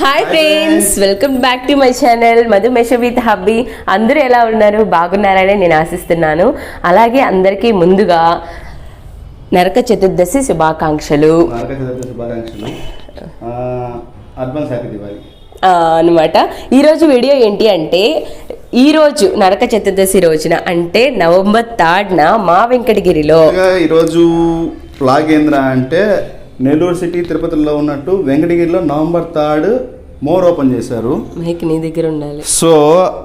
Hi friends welcome back to my channel Madhumesha with hubby అందరూ ఎలా ఉన్నారు? బాగున్నారని నేను ఆశిస్తున్నాను. అలాగే అందరికీ ముందుగా నరక చతుర్దశి శుభాకాంక్షలు. అన్నమాట. ఈరోజు వీడియో ఏంటి అంటే ఈరోజు నరక చతుర్దశి రోజున అంటే నవంబర్ థర్డ్న మా వెంకటగిరిలో. ఈరోజు అంటే నెల్లూరు సిటీ తిరుపతిలో ఉన్నట్టు వెంకటగిరిలో నవంబర్ థర్డ్ మోర్ ఓపెన్ చేశారు. మైక్ నీ దగ్గర ఉండాలి. సో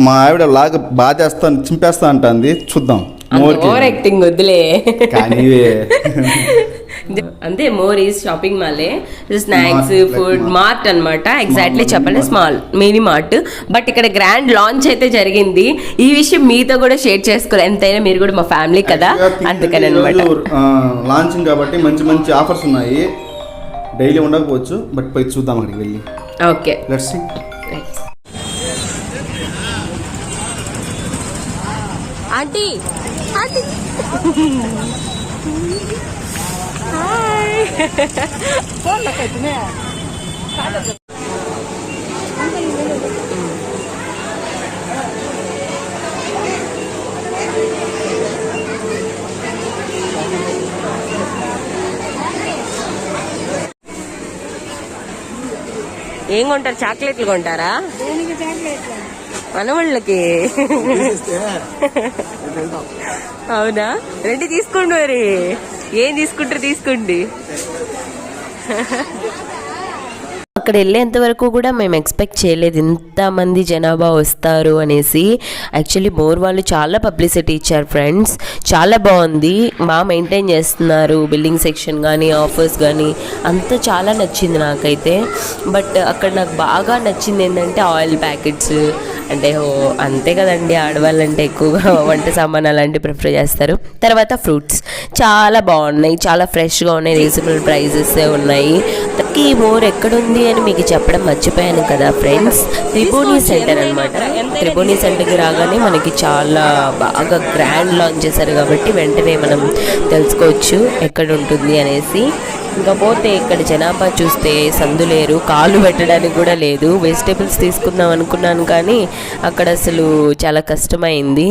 మా ఆవిడ లాగ్ చేస్తా చింపేస్తా అంటుంది. చూద్దాం. ఓవర్ యాక్టింగ్ వద్దులే. కానీ. అంతే more is shopping మాలే. Snacks food. Mart అన్నమాట. ఎగ్జాక్ట్లీ చెప్పాలి mart. Small mini mart but ఇక్కడ గ్రాండ్ లాంచ్ అయితే జరిగింది. ఈ విషయం మీతో కూడా షేర్ చేసుకోవాలి. ఎంతైనా మీరు కూడా మా ఫ్యామిలీ కదా. అందుకని అనమాట లాంచింగ్ కాబట్టి మంచి మంచి ఆఫర్స్ ఉన్నాయి. డైలీ ఉండకపోవచ్చు బట్ పోయి చూద్దాం అక్కడికి వెళ్ళి. Okay. Let's see aunty. Aunty. ఏం కొంటారు? చాక్లెట్లు కొంటారా? మనవాళ్ళకి. అవునా? రెండు తీసుకోండి మరి. ఏం తీసుకుంటారు? తీసుకోండి. అక్కడ వెళ్ళేంత వరకు కూడా మేము ఎక్స్పెక్ట్ చేయలేదు ఇంతమంది జనాభా వస్తారు అనేసి. యాక్చువల్లీ మోర్ వాళ్ళు చాలా పబ్లిసిటీ ఇచ్చారు ఫ్రెండ్స్. చాలా బాగుంది. బాగా మెయింటైన్ చేస్తున్నారు బిల్డింగ్ సెక్షన్ కానీ ఆఫర్స్ కానీ అంతా చాలా నచ్చింది నాకైతే. బట్ అక్కడ నాకు బాగా నచ్చింది ఏంటంటే ఆయిల్ ప్యాకెట్స్. అంటే ఓ అంతే కదండి ఆడవాళ్ళంటే ఎక్కువగా వంట సామాన్ అలాంటివి ప్రిఫర్ చేస్తారు. తర్వాత ఫ్రూట్స్. చాలా బాగున్నాయి. చాలా ఫ్రెష్గా ఉన్నాయి. రీజనబుల్ ప్రైజెస్ ఉన్నాయి. ఈ మోర్ ఎక్కడుంది అని మీకు చెప్పడం మర్చిపోయాను కదా ఫ్రెండ్స్ త్రిభువని సెంటర్ అనమాట త్రిభువని సెంటర్కి రాగానే మనకి చాలా బాగా గ్రాండ్ లాంచ్ చేశారు కాబట్టి వెంటనే మనం తెలుసుకోవచ్చు ఎక్కడ ఉంటుంది అనేసి. ఇంకా పోతే ఇక్కడ జనాభా చూస్తే సందు లేరు కాలు పెట్టడానికి కూడా లేదు. వెజిటేబుల్స్ తీసుకుందాం అనుకున్నాను కానీ అక్కడ అసలు చాలా కష్టమైంది.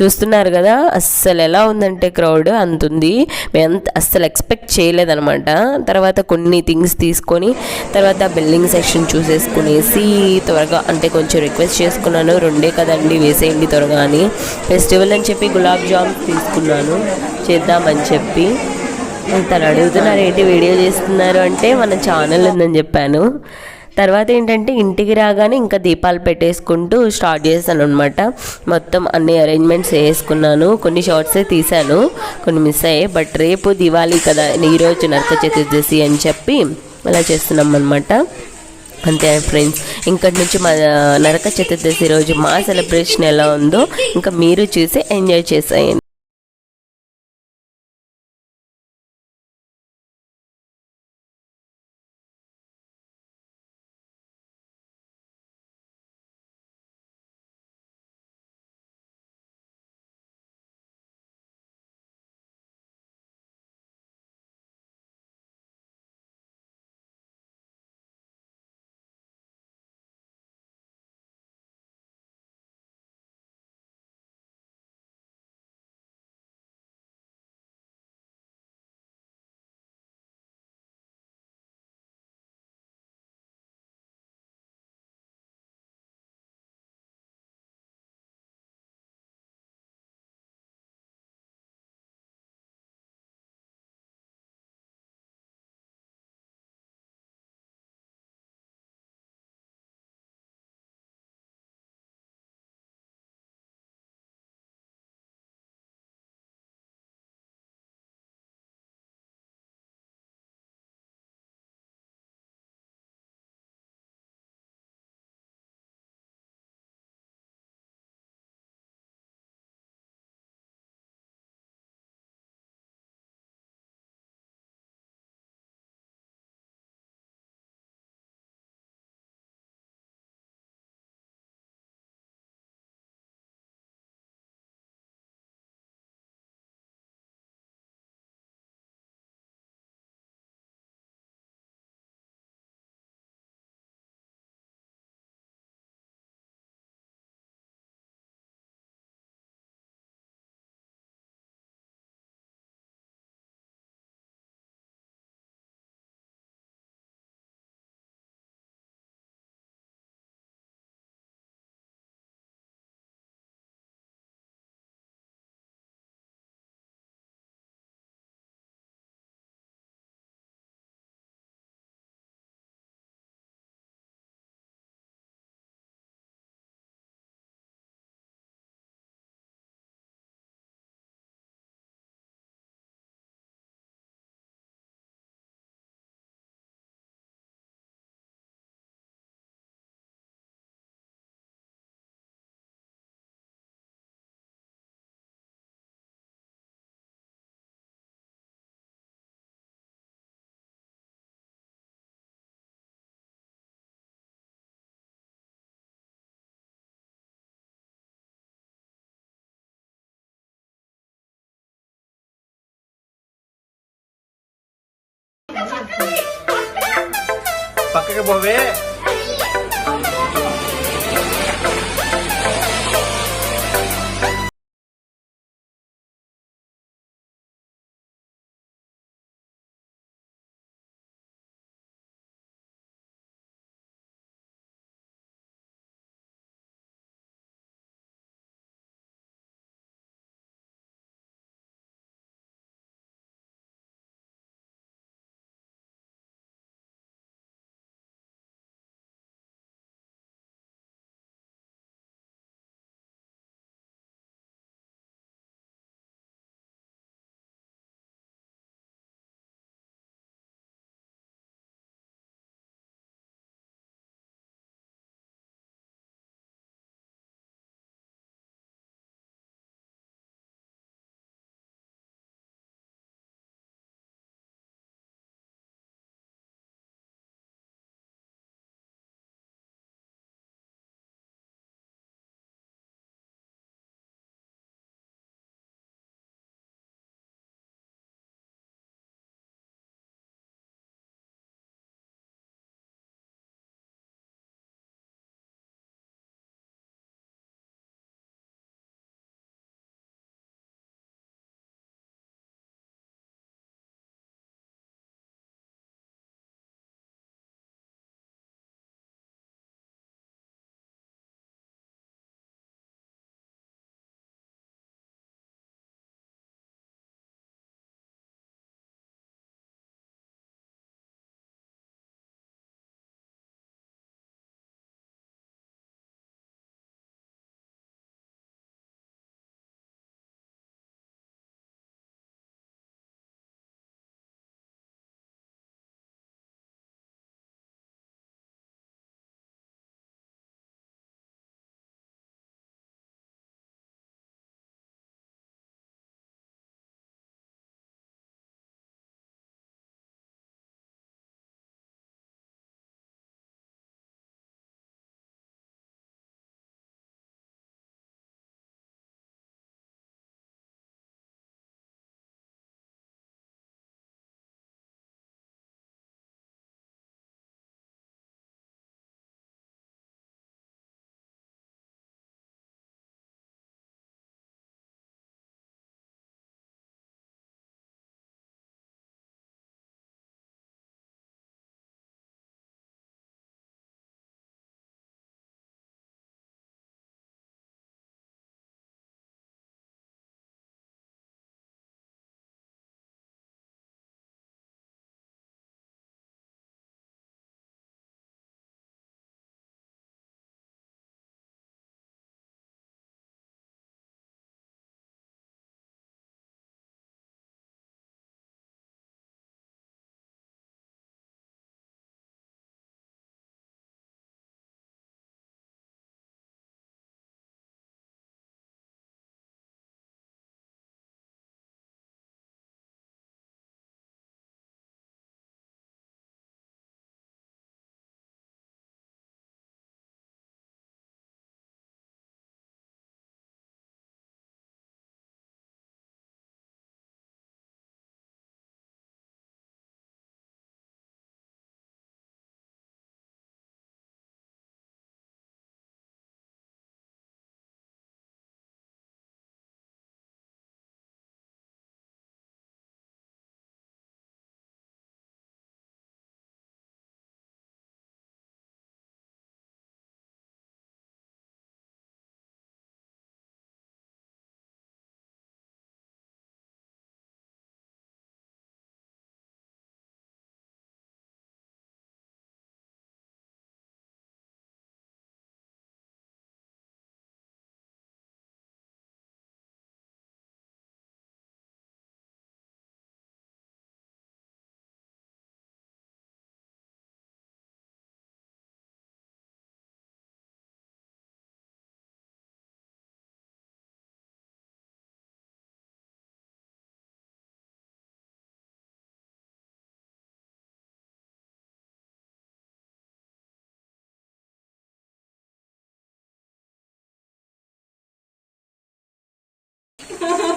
చూస్తున్నారు కదా అస్సలు ఎలా ఉందంటే క్రౌడ్ అంత ఉంది. మేము అంత అస్సలు ఎక్స్పెక్ట్ చేయలేదనమాట తర్వాత కొన్ని థింగ్స్ తీసుకొని తర్వాత బిల్డింగ్ సెక్షన్ చూసేసుకునేసి త్వరగా అంటే కొంచెం రిక్వెస్ట్ చేసుకున్నాను. రెండే కదండి వేసేయండి త్వరగా అని ఫెస్టివల్ అని చెప్పి గులాబ్ జామ్ తీసుకున్నాను. చేద్దామని చెప్పి. తను అడుగుతున్నారు ఏంటి వీడియో చేస్తున్నారు అంటే మన ఛానల్ ఉందని చెప్పాను. తర్వాత ఏంటంటే ఇంటికి రాగానే ఇంకా దీపాలు పెట్టేసుకుంటూ స్టార్ట్ చేశాను అనమాట మొత్తం అన్ని అరేంజ్మెంట్స్ వేసుకున్నాను కొన్ని షార్ట్సే తీశాను కొన్ని మిస్ అయ్యాయి. బట్ రేపు దివాళీ కదా ఈరోజు నరక చతుర్దశి అని చెప్పి అలా చేస్తున్నాం అనమాట అంతే ఫ్రెండ్స్ ఇంకటి నుంచి మా నరక చతుర్దశి రోజు మా సెలబ్రేషన్ ఎలా ఉందో ఇంకా మీరు చూసి ఎంజాయ్ చేసేయండి. ಪಕ್ಕಕ್ಕೆ ಬೋವೆ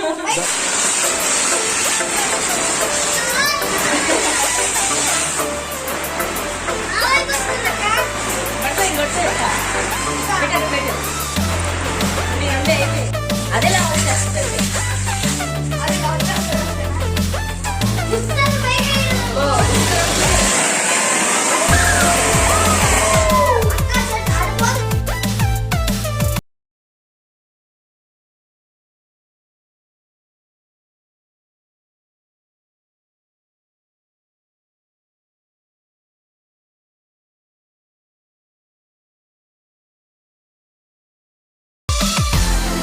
that